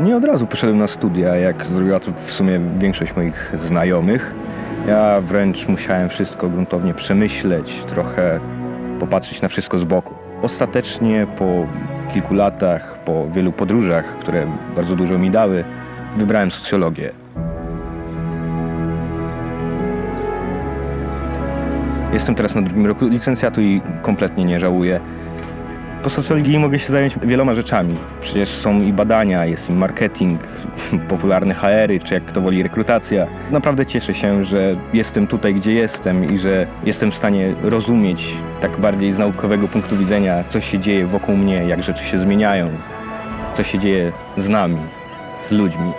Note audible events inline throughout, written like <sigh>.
Nie od razu poszedłem na studia, jak zrobiła to w sumie większość moich znajomych. Ja wręcz musiałem wszystko gruntownie przemyśleć, trochę popatrzeć na wszystko z boku. Ostatecznie po kilku latach, po wielu podróżach, które bardzo dużo mi dały, wybrałem socjologię. Jestem teraz na drugim roku licencjatu i kompletnie nie żałuję. Po socjologii mogę się zająć wieloma rzeczami. Przecież są i badania, jest i marketing, <laughs> popularne HR-y, czy jak kto woli rekrutacja. Naprawdę cieszę się, że jestem tutaj, gdzie jestem i że jestem w stanie rozumieć tak bardziej z naukowego punktu widzenia, co się dzieje wokół mnie, jak rzeczy się zmieniają, co się dzieje z nami, z ludźmi.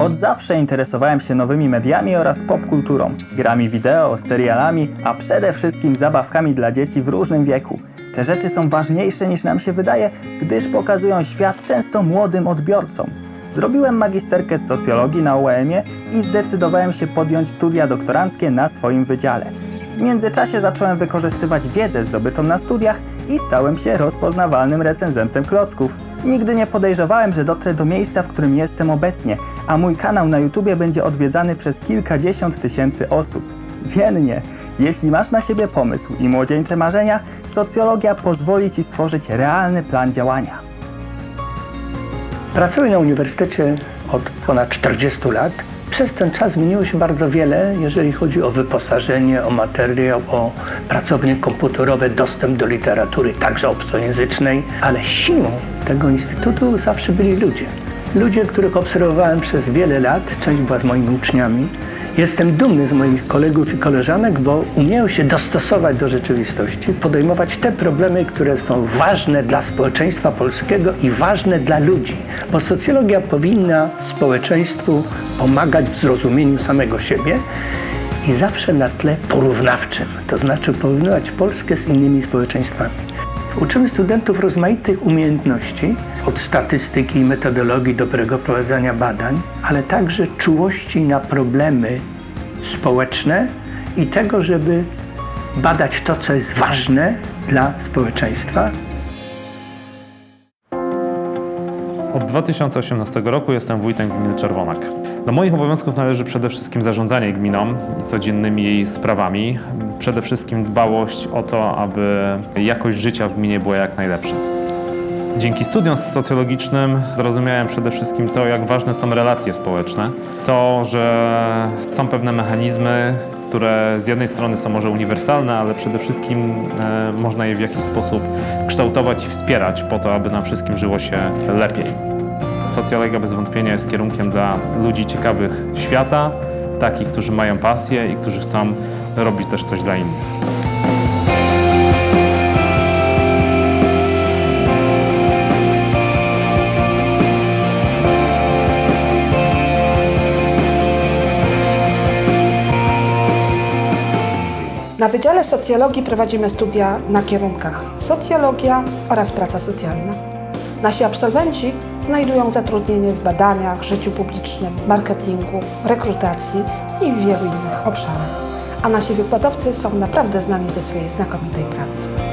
Od zawsze interesowałem się nowymi mediami oraz popkulturą, grami wideo, serialami, a przede wszystkim zabawkami dla dzieci w różnym wieku. Te rzeczy są ważniejsze niż nam się wydaje, gdyż pokazują świat często młodym odbiorcom. Zrobiłem magisterkę z socjologii na UEM-ie i zdecydowałem się podjąć studia doktoranckie na swoim wydziale. W międzyczasie zacząłem wykorzystywać wiedzę zdobytą na studiach i stałem się rozpoznawalnym recenzentem klocków. Nigdy nie podejrzewałem, że dotrę do miejsca, w którym jestem obecnie, a mój kanał na YouTubie będzie odwiedzany przez kilkadziesiąt tysięcy osób. Dziennie! Jeśli masz na siebie pomysł i młodzieńcze marzenia, socjologia pozwoli Ci stworzyć realny plan działania. Pracuję na uniwersytecie od ponad 40 lat. Przez ten czas zmieniło się bardzo wiele, jeżeli chodzi o wyposażenie, o materiał, o pracownie komputerowe, dostęp do literatury, także obcojęzycznej, ale siłą tego instytutu zawsze byli ludzie. Ludzie, których obserwowałem przez wiele lat, część była z moimi uczniami. Jestem dumny z moich kolegów i koleżanek, bo umieją się dostosować do rzeczywistości, podejmować te problemy, które są ważne dla społeczeństwa polskiego i ważne dla ludzi, bo socjologia powinna społeczeństwu pomagać w zrozumieniu samego siebie i zawsze na tle porównawczym, to znaczy porównywać Polskę z innymi społeczeństwami. Uczymy studentów rozmaitych umiejętności, od statystyki i metodologii dobrego prowadzenia badań, ale także czułości na problemy społeczne i tego, żeby badać to, co jest ważne dla społeczeństwa. Od 2018 roku jestem wójtem gminy Czerwonak. Do moich obowiązków należy przede wszystkim zarządzanie gminą i codziennymi jej sprawami. Przede wszystkim dbałość o to, aby jakość życia w gminie była jak najlepsza. Dzięki studiom socjologicznym zrozumiałem przede wszystkim to, jak ważne są relacje społeczne. To, że są pewne mechanizmy, które z jednej strony są może uniwersalne, ale przede wszystkim e, można je w jakiś sposób kształtować i wspierać po to, aby nam wszystkim żyło się lepiej. Socjologia bez wątpienia jest kierunkiem dla ludzi ciekawych świata, takich, którzy mają pasję i którzy chcą robić też coś dla innych. Na Wydziale Socjologii prowadzimy studia na kierunkach socjologia oraz praca socjalna. Nasi absolwenci znajdują zatrudnienie w badaniach, życiu publicznym, marketingu, rekrutacji i w wielu innych obszarach. A nasi wykładowcy są naprawdę znani ze swojej znakomitej pracy.